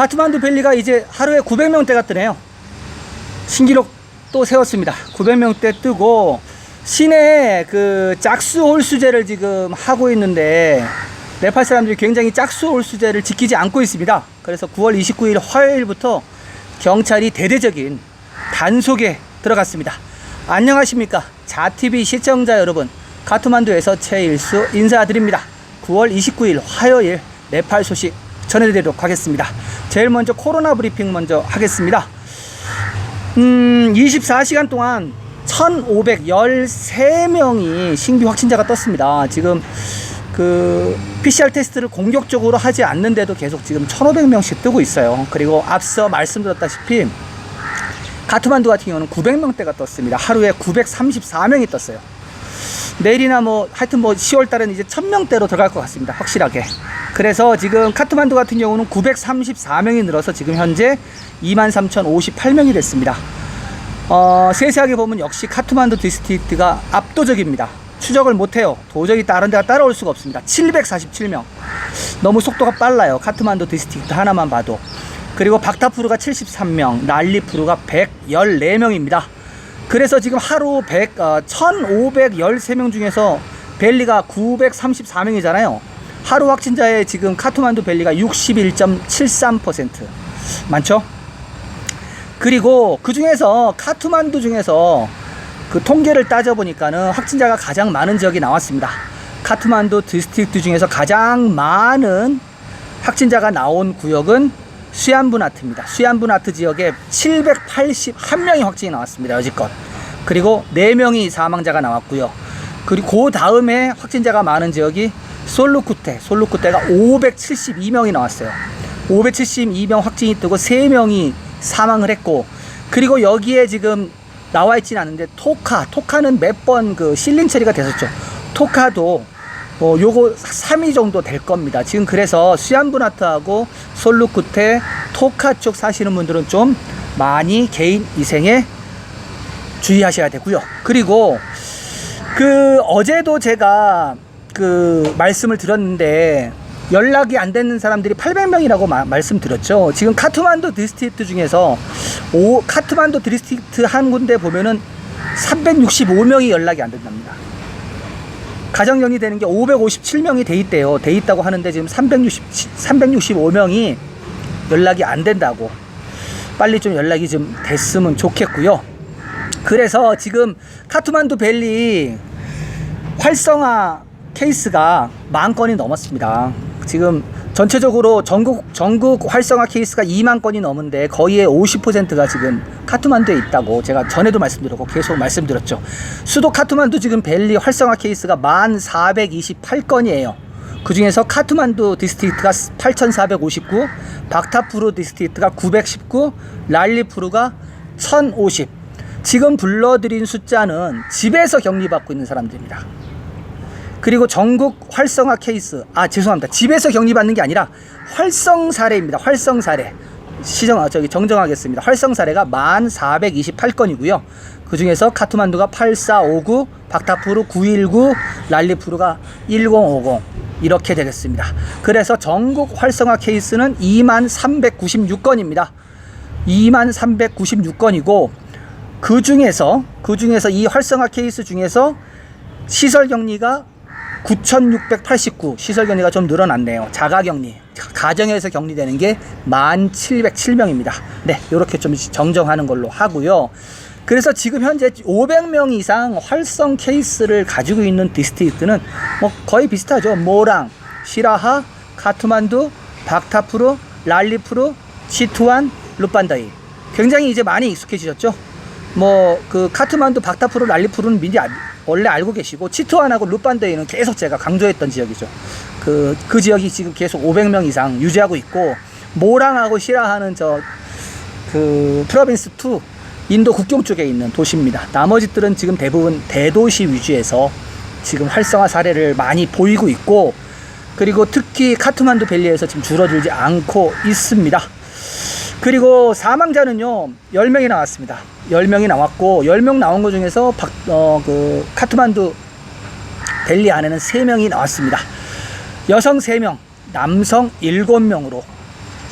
바트만두 밸리가 이제 하루에 900명대가 뜨네요. 신기록 또 세웠습니다. 900명대 뜨고 시내 그 짝수 홀수제를 지금 하고 있는데 네팔 사람들이 굉장히 짝수 홀수제를 지키지 않고 있습니다. 그래서 9월 29일 화요일부터 경찰이 대대적인 단속에 들어갔습니다. 안녕하십니까. 자TV 시청자 여러분. 카트만두에서 최일수 인사드립니다. 9월 29일 화요일 네팔 소식 전해드리도록 하겠습니다. 제일 먼저 코로나 브리핑 먼저 하겠습니다. 음, 24시간 동안 1,513명이 신규 확진자가 떴습니다. 지금 그 PCR 테스트를 공격적으로 하지 않는데도 계속 지금 1,500명씩 뜨고 있어요. 그리고 앞서 말씀드렸다시피 가트만두 같은 경우는 900명대가 떴습니다. 하루에 934명이 떴어요. 내일이나 뭐 하여튼 뭐 10월 달에는 이제 1000명대로 들어갈 것 같습니다. 확실하게. 그래서 지금 카트만두 같은 경우는 934명이 늘어서 지금 현재 23,058명이 됐습니다. 어, 세세하게 보면 역시 카트만두 디스트릭트가 압도적입니다. 추적을 못해요. 도저히 다른 데가 따라올 수가 없습니다. 747명. 너무 속도가 빨라요. 카트만두 디스트릭트 하나만 봐도. 그리고 박타푸르가 73명, 난리푸르가 114명입니다. 그래서 지금 하루 100, 어, 1513명 중에서 벨리가 934명이잖아요. 하루 확진자의 지금 카트만두 벨리가 61.73% 많죠? 그리고 그 중에서 카트만두 중에서 그 통계를 따져보니까는 확진자가 가장 많은 지역이 나왔습니다. 카트만두 디스트릭트 중에서 가장 많은 확진자가 나온 구역은 수얀부나트입니다. 수얀부나트 지역에 781명이 확진이 나왔습니다. 여지껏. 그리고 4명이 사망자가 나왔고요. 그리고 그 다음에 확진자가 많은 지역이 솔루쿠테. 솔루쿠테가 572명이 나왔어요. 572명 확진이 뜨고 3명이 사망을 했고 그리고 여기에 지금 나와 있지는 않은데 토카. 토카는 몇 번 그 실린 처리가 됐었죠. 토카도 어, 요거 3위 정도 될 겁니다. 지금 그래서 수얀부나트하고 솔루쿠테, 토카 쪽 사시는 분들은 좀 많이 개인 위생에 주의하셔야 되고요. 그리고 그 어제도 제가 그 말씀을 드렸는데 연락이 안 되는 사람들이 800명이라고 마, 말씀드렸죠. 지금 카트만두 디스트릭트 중에서 오, 카트만두 디스트릭트 한 군데 보면은 365명이 연락이 안 된답니다. 가정연이 되는 게 557명이 돼 있대요. 돼 있다고 하는데 지금 360, 365명이 연락이 안 된다고. 빨리 좀 연락이 좀 됐으면 좋겠고요. 그래서 지금 카트만두 벨리 활성화 케이스가 만 건이 넘었습니다. 지금 전체적으로 전국 전국 활성화 케이스가 2만 건이 넘은데 거의의 50%가 지금 카트만두에 있다고 제가 전에도 말씀드렸고 계속 말씀드렸죠. 수도 카트만두 지금 벨리 활성화 케이스가 1,428건이에요. 그 중에서 카트만두 디스트릭트가 8,459, 박타푸르 디스트릭트가 919, 랄리푸르가 1,050. 지금 불러드린 숫자는 집에서 격리받고 있는 사람들입니다. 그리고 전국 활성화 케이스. 아 죄송합니다. 집에서 격리받는 게 아니라 활성 사례입니다. 활성 사례. 시정 아, 저기 정정하겠습니다. 활성 사례가 1428건이고요. 그 중에서 카트만두가 8459 박타푸르 919 랄리푸르가 1050 이렇게 되겠습니다. 그래서 전국 활성화 케이스는 2396건입니다. 2396건이고 그 중에서 그 중에서 이 활성화 케이스 중에서 시설 격리가 9,689 시설 격리가 좀 늘어났네요. 자가 격리. 가정에서 격리되는 게 1,707명입니다. 네, 이렇게 좀 정정하는 걸로 하고요. 그래서 지금 현재 500명 이상 활성 케이스를 가지고 있는 디스트릭트는 뭐 거의 비슷하죠. 모랑, 시라하, 카트만두, 박타푸르, 랄리푸르, 시투안, 루판다이. 굉장히 이제 많이 익숙해지셨죠. 뭐 그 카트만두, 박타푸르, 랄리푸르는 미리 알- 원래 알고 계시고 치투안하고 루판데이는 계속 제가 강조했던 지역이죠. 그, 그 지역이 지금 계속 500명 이상 유지하고 있고 모랑하고 시라하는 저 그 프로빈스 2 인도 국경 쪽에 있는 도시입니다. 나머지들은 지금 대부분 대도시 위주에서 지금 활성화 사례를 많이 보이고 있고 그리고 특히 카트만두 밸리에서 지금 줄어들지 않고 있습니다. 그리고 사망자는요 10명이 나왔습니다 10명이 나왔고 10명 나온 것 중에서 박, 어, 그 카트만두 델리 안에는 3명이 나왔습니다 여성 3명 남성 7명으로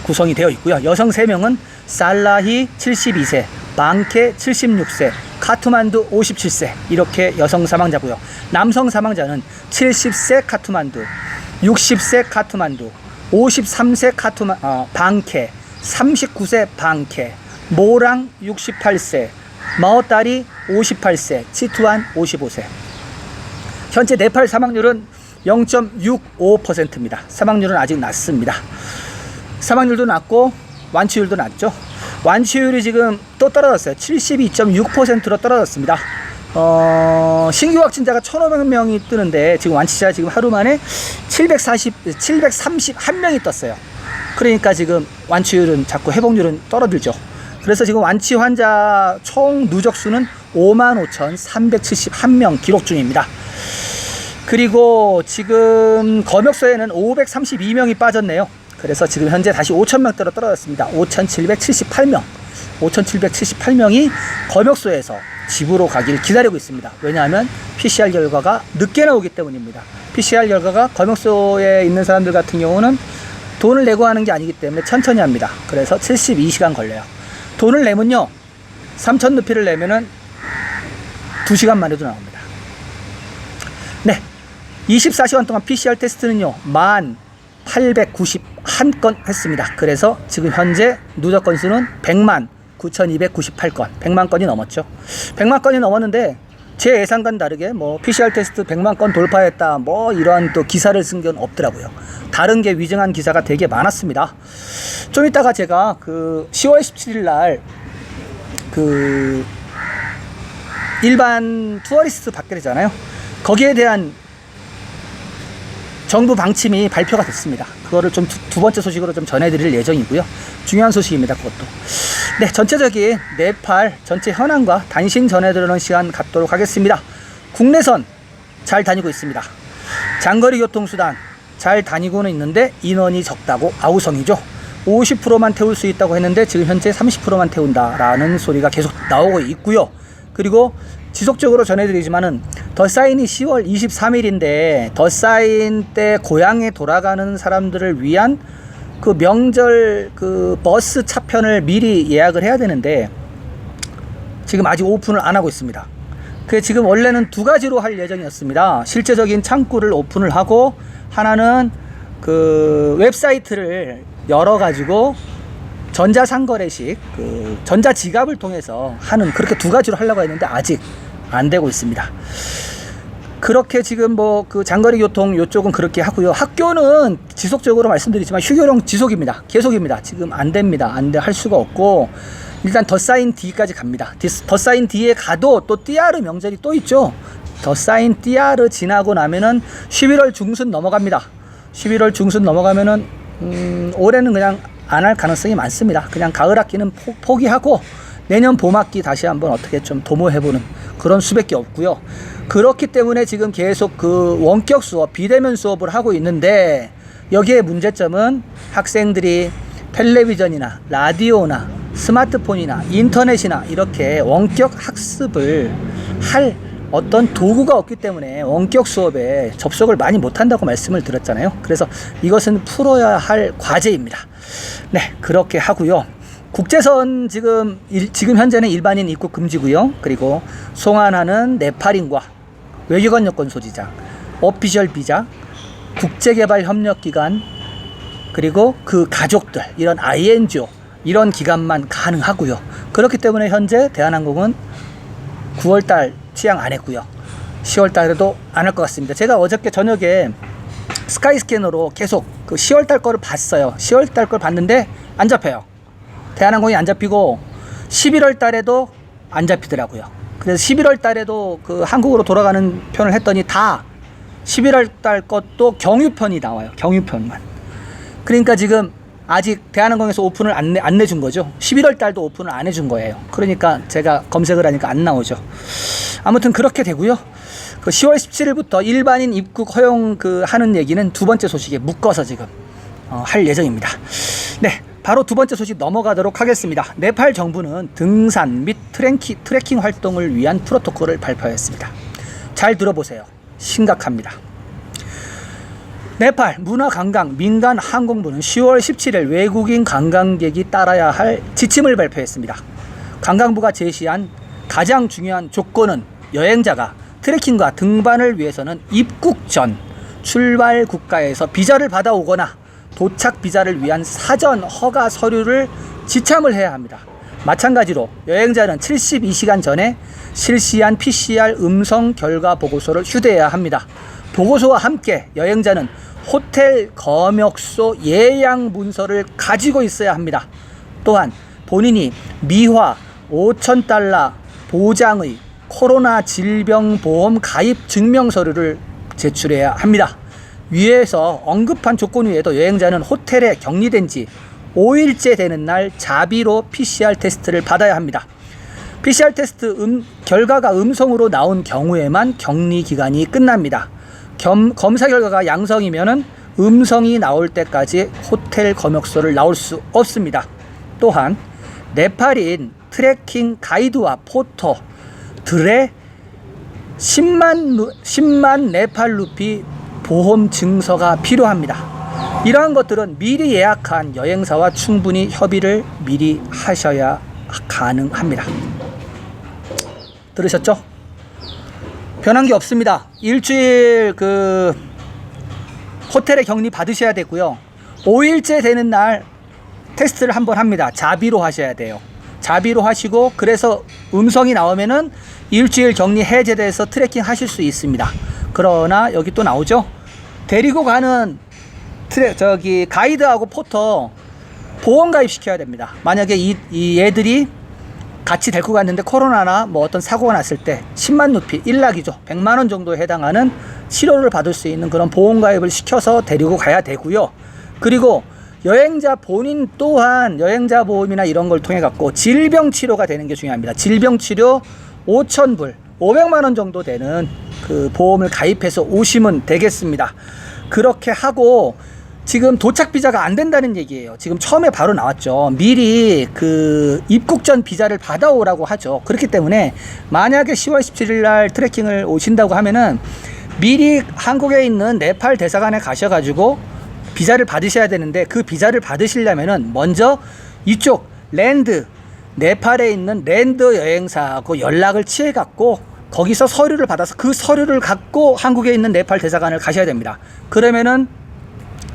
구성이 되어 있고요. 여성 3명은 살라히 72세, 방케 76세, 카트만두 57세 이렇게 여성 사망자고요. 남성 사망자는 70세 카트만두, 60세 카트만두, 53세 카트만 어, 방케, 39세 방케, 모랑 68세, 마오따리 58세, 치투안 55세. 현재 네팔 사망률은 0.65%입니다. 사망률은 아직 낮습니다. 사망률도 낮고 완치율도 낮죠. 완치율이 지금 또 떨어졌어요. 72.6%로 떨어졌습니다. 어, 신규 확진자가 1,500명이 뜨는데 지금 완치자 지금 하루 만에 740, 731명이 떴어요. 그러니까 지금 완치율은 자꾸 회복률은 떨어들죠. 그래서 지금 완치 환자 총 누적 수는 55,371명 기록 중입니다. 그리고 지금 검역소에는 532명이 빠졌네요. 그래서 지금 현재 다시 5,000명대로 떨어졌습니다. 5,778명. 5,778명이 검역소에서 집으로 가기를 기다리고 있습니다. 왜냐하면 PCR 결과가 늦게 나오기 때문입니다. PCR 결과가 검역소에 있는 사람들 같은 경우는 돈을 내고 하는 게 아니기 때문에 천천히 합니다. 그래서 72시간 걸려요. 돈을 내면요. 3천 루피를 내면은 2시간 만에도 나옵니다. 네. 24시간 동안 PCR 테스트는요. 1891건 했습니다. 그래서 지금 현재 누적 건수는 100만 9298건. 100만 건이 넘었죠. 100만 건이 넘었는데 제 예상과는 다르게 뭐 PCR 테스트 100만 건 돌파했다. 뭐 이러한 또 기사를 쓴 건 없더라고요. 다른 게 위증한 기사가 되게 많았습니다. 좀 이따가 제가 그 10월 17일 날 그 일반 투어리스트 받게 되잖아요. 거기에 대한 정부 방침이 발표가 됐습니다. 그거를 좀 두 번째 소식으로 좀 전해드릴 예정이고요. 중요한 소식입니다. 그것도. 네, 전체적인 네팔 전체 현황과 단신 전해드리는 시간 갖도록 하겠습니다. 국내선 잘 다니고 있습니다. 장거리 교통수단 잘 다니고는 있는데 인원이 적다고 아우성이죠. 50%만 태울 수 있다고 했는데 지금 현재 30%만 태운다라는 소리가 계속 나오고 있고요. 그리고 지속적으로 전해드리지만은 더 사인이 10월 23일인데 더 사인 때 고향에 돌아가는 사람들을 위한 그 명절 그 버스 차편을 미리 예약을 해야 되는데 지금 아직 오픈을 안 하고 있습니다. 그 지금 원래는 두 가지로 할 예정이었습니다. 실제적인 창구를 오픈을 하고 하나는 그 웹사이트를 열어 가지고 전자상거래식 그 전자지갑을 통해서 하는 그렇게 두 가지로 하려고 했는데 아직 안 되고 있습니다. 그렇게 지금 뭐 그 장거리 교통 요쪽은 그렇게 하고요. 학교는 지속적으로 말씀드리지만 휴교령 지속입니다. 계속입니다. 지금 안 됩니다. 안 돼 할 수가 없고 일단 더 사인 D까지 갑니다. 디- 더 사인 D에 가도 또 띠아르 명절이 또 있죠. 더 사인 띠아르 지나고 나면은 11월 중순 넘어갑니다. 11월 중순 넘어가면은 음, 올해는 그냥 안 할 가능성이 많습니다. 그냥 가을 학기는 포, 포기하고 내년 봄 학기 다시 한번 어떻게 좀 도모해보는 그런 수밖에 없고요. 그렇기 때문에 지금 계속 그 원격 수업, 비대면 수업을 하고 있는데 여기에 문제점은 학생들이 텔레비전이나 라디오나 스마트폰이나 인터넷이나 이렇게 원격 학습을 할 어떤 도구가 없기 때문에 원격 수업에 접속을 많이 못한다고 말씀을 드렸잖아요. 그래서 이것은 풀어야 할 과제입니다. 네, 그렇게 하고요. 국제선 지금 일- 지금 현재는 일반인 입국 금지고요. 그리고 송환하는 네팔인과 외교관 여권 소지자, 오피셜 비자, 국제개발협력기관 그리고 그 가족들 이런 INGO 이런 기관만 가능하고요. 그렇기 때문에 현재 대한항공은 9월달 취향 안 했고요. 10월달에도 안 할 것 같습니다. 제가 어저께 저녁에 스카이스캐너로 계속 그 10월달 거를 봤어요. 10월달 걸 봤는데 안 잡혀요. 대한항공이 안 잡히고 11월 달에도 안 잡히더라고요. 그래서 11월 달에도 그 한국으로 돌아가는 편을 했더니 다 11월 달 것도 경유편이 나와요. 경유편만. 그러니까 지금 아직 대한항공에서 오픈을 안, 내, 안 내준 거죠. 11월 달도 오픈을 안 해준 거예요. 그러니까 제가 검색을 하니까 안 나오죠. 아무튼 그렇게 되고요. 그 10월 17일부터 일반인 입국 허용 그 하는 얘기는 두 번째 소식에 묶어서 지금 어, 할 예정입니다. 네. 바로 두 번째 소식 넘어가도록 하겠습니다. 네팔 정부는 등산 및 트랭키, 트레킹 활동을 위한 프로토콜을 발표했습니다. 잘 들어보세요. 심각합니다. 네팔 문화관광 민간 항공부는 10월 17일 외국인 관광객이 따라야 할 지침을 발표했습니다. 관광부가 제시한 가장 중요한 조건은 여행자가 트레킹과 등반을 위해서는 입국 전 출발 국가에서 비자를 받아오거나 도착 비자를 위한 사전 허가 서류를 지참을 해야 합니다. 마찬가지로 여행자는 72시간 전에 실시한 PCR 음성 결과 보고서를 휴대해야 합니다. 보고서와 함께 여행자는 호텔 검역소 예약 문서를 가지고 있어야 합니다. 또한 본인이 미화 5천 달러 보장의 코로나 질병보험 가입 증명 서류를 제출해야 합니다. 위에서 언급한 조건 외에도 여행자는 호텔에 격리된 지 5일째 되는 날 자비로 PCR 테스트를 받아야 합니다. PCR 테스트 음, 결과가 음성으로 나온 경우에만 격리 기간이 끝납니다. 겸, 검사 결과가 양성이면은 음성이 나올 때까지 호텔 검역소를 나올 수 없습니다. 또한 네팔인 트레킹 가이드와 포터 들의 10만, 루, 10만 네팔 루피 보험 증서가 필요합니다. 이러한 것들은 미리 예약한 여행사와 충분히 협의를 미리 하셔야 가능합니다. 들으셨죠? 변한 게 없습니다. 일주일 그 호텔에 격리 받으셔야 되고요. 5일째 되는 날 테스트를 한번 합니다. 자비로 하셔야 돼요. 자비로 하시고 그래서 음성이 나오면은 일주일 격리 해제돼서 트레킹 하실 수 있습니다. 그러나 여기 또 나오죠. 데리고 가는 트레 저기 가이드하고 포터 보험 가입 시켜야 됩니다. 만약에 이, 이 애들이 같이 데리고 갔는데 코로나나 뭐 어떤 사고가 났을 때 10만 루피 1락이죠. 100만 원 정도에 해당하는 치료를 받을 수 있는 그런 보험 가입을 시켜서 데리고 가야 되고요. 그리고 여행자 본인 또한 여행자 보험이나 이런 걸 통해 갖고 질병 치료가 되는 게 중요합니다. 질병 치료 5천 불, 500만 원 정도 되는 그 보험을 가입해서 오시면 되겠습니다. 그렇게 하고 지금 도착 비자가 안 된다는 얘기예요. 지금 처음에 바로 나왔죠. 미리 그 입국 전 비자를 받아오라고 하죠. 그렇기 때문에 만약에 10월 17일 날 트레킹을 오신다고 하면은 미리 한국에 있는 네팔 대사관에 가셔가지고 비자를 받으셔야 되는데 그 비자를 받으시려면은 먼저 이쪽 랜드 네팔에 있는 랜드 여행사하고 연락을 취해 갖고 거기서 서류를 받아서 그 서류를 갖고 한국에 있는 네팔 대사관을 가셔야 됩니다. 그러면은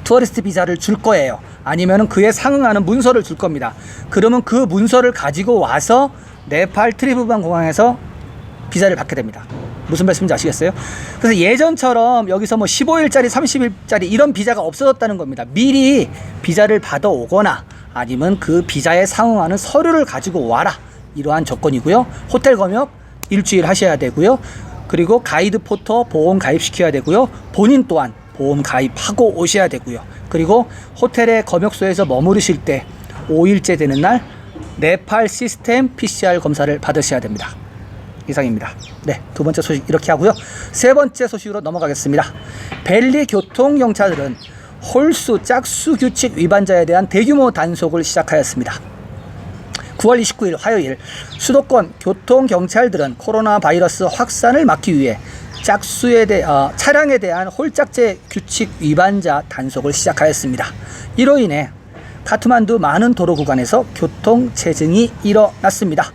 투어리스트 비자를 줄 거예요. 아니면은 그에 상응하는 문서를 줄 겁니다. 그러면 그 문서를 가지고 와서 네팔 트리브반 공항에서 비자를 받게 됩니다. 무슨 말씀인지 아시겠어요? 그래서 예전처럼 여기서 뭐 15일짜리, 30일짜리 이런 비자가 없어졌다는 겁니다. 미리 비자를 받아 오거나 아니면 그 비자에 상응하는 서류를 가지고 와라. 이러한 조건이고요. 호텔 검역 일주일 하셔야 되고요. 그리고 가이드 포터 보험 가입시켜야 되고요. 본인 또한 보험 가입하고 오셔야 되고요. 그리고 호텔의 검역소에서 머무르실 때 5일째 되는 날 네팔 시스템 PCR 검사를 받으셔야 됩니다. 이상입니다. 네, 두 번째 소식 이렇게 하고요. 세 번째 소식으로 넘어가겠습니다. 벨리 교통 경찰들은 홀수 짝수 규칙 위반자에 대한 대규모 단속을 시작하였습니다. 9월 29일 화요일 수도권 교통 경찰들은 코로나 바이러스 확산을 막기 위해 짝수에 대 어, 차량에 대한 홀짝제 규칙 위반자 단속을 시작하였습니다. 이로 인해 카트만두 많은 도로 구간에서 교통 체증이 일어났습니다.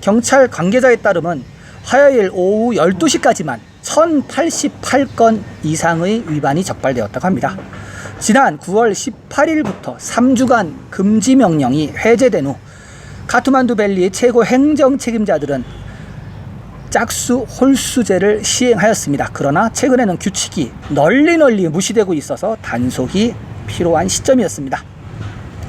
경찰 관계자에 따르면 화요일 오후 12시까지만 1088건 이상의 위반이 적발되었다고 합니다. 지난 9월 18일부터 3주간 금지 명령이 해제된 후 카트만두 밸리 최고 행정 책임자들은 짝수 홀수제를 시행하였습니다. 그러나 최근에는 규칙이 널리 널리 무시되고 있어서 단속이 필요한 시점이었습니다.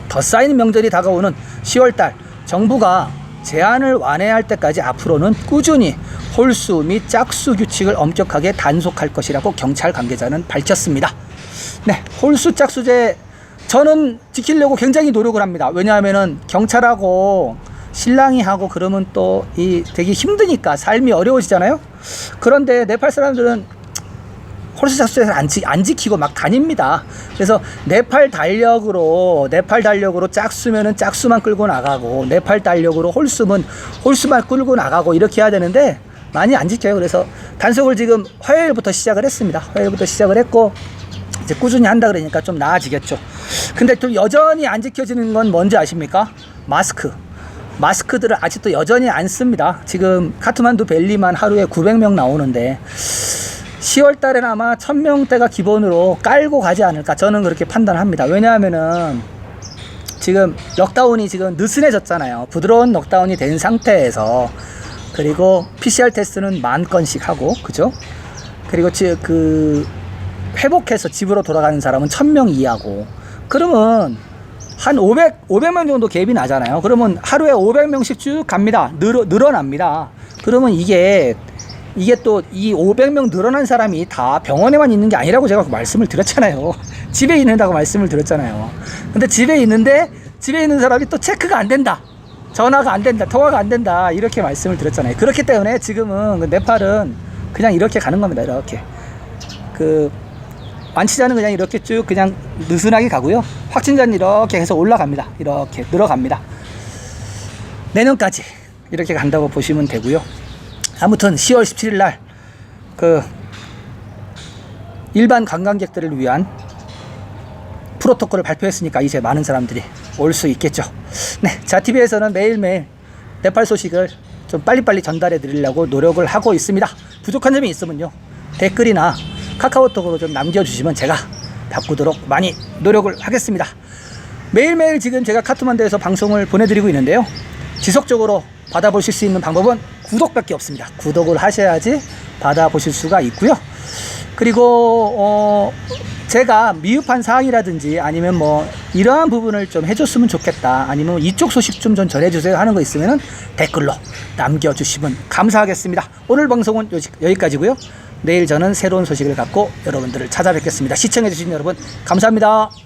더 쌓이는 명절이 다가오는 10월달 정부가 제한을 완화할 때까지 앞으로는 꾸준히 홀수 및 짝수 규칙을 엄격하게 단속할 것이라고 경찰 관계자는 밝혔습니다. 네, 홀수 짝수제 저는 지키려고 굉장히 노력을 합니다. 왜냐하면은 경찰하고 신랑이 하고 그러면 또 이 되게 힘드니까 삶이 어려워지잖아요. 그런데 네팔 사람들은 홀수 짝수제를 안, 지, 안 지키고 막 다닙니다. 그래서 네팔 달력으로 네팔 달력으로 짝수면은 짝수만 끌고 나가고 네팔 달력으로 홀수면 홀수만 끌고 나가고 이렇게 해야 되는데 많이 안 지켜요. 그래서 단속을 지금 화요일부터 시작을 했습니다. 화요일부터 시작을 했고 이제 꾸준히 한다 그러니까 좀 나아지겠죠. 근데 또 여전히 안 지켜지는 건 뭔지 아십니까? 마스크. 마스크들을 아직도 여전히 안 씁니다. 지금 카트만두 벨리만 하루에 900명 나오는데 10월 달에는 아마 1000명대가 기본으로 깔고 가지 않을까 저는 그렇게 판단합니다. 왜냐하면은 지금 럭다운이 지금 느슨해졌잖아요. 부드러운 럭다운이 된 상태에서 그리고 PCR 테스트는 만 건씩 하고 그죠? 그리고 지- 그 회복해서 집으로 돌아가는 사람은 1000명 이하고 그러면 한 500, 500명 정도 갭이 나잖아요. 그러면 하루에 500명씩 쭉 갑니다. 늘어, 늘어납니다. 그러면 이게 이게 또 이 500명 늘어난 사람이 다 병원에만 있는 게 아니라고 제가 말씀을 드렸잖아요. 집에 있는다고 말씀을 드렸잖아요. 근데 집에 있는데 집에 있는 사람이 또 체크가 안 된다. 전화가 안 된다. 통화가 안 된다. 이렇게 말씀을 드렸잖아요. 그렇기 때문에 지금은 그 네팔은 그냥 이렇게 가는 겁니다. 이렇게. 그 완치자는 그냥 이렇게 쭉 그냥 느슨하게 가고요. 확진자는 이렇게 해서 올라갑니다. 이렇게 늘어갑니다. 내년까지 이렇게 간다고 보시면 되고요. 아무튼 10월 17일 날 그 일반 관광객들을 위한 프로토콜을 발표했으니까 이제 많은 사람들이 올 수 있겠죠. 네, 자TV에서는 매일매일 네팔 소식을 좀 빨리빨리 전달해 드리려고 노력을 하고 있습니다. 부족한 점이 있으면요. 댓글이나 카카오톡으로 좀 남겨주시면 제가 바꾸도록 많이 노력을 하겠습니다. 매일매일 지금 제가 카트만드에서 방송을 보내드리고 있는데요. 지속적으로 받아보실 수 있는 방법은 구독밖에 없습니다. 구독을 하셔야지 받아보실 수가 있고요. 그리고 어 제가 미흡한 사항이라든지 아니면 뭐 이러한 부분을 좀 해줬으면 좋겠다 아니면 이쪽 소식 좀좀 전해주세요 하는 거 있으면은 댓글로 남겨주시면 감사하겠습니다. 오늘 방송은 여기- 여기까지고요. 내일 저는 새로운 소식을 갖고 여러분들을 찾아뵙겠습니다. 시청해주신 여러분 감사합니다.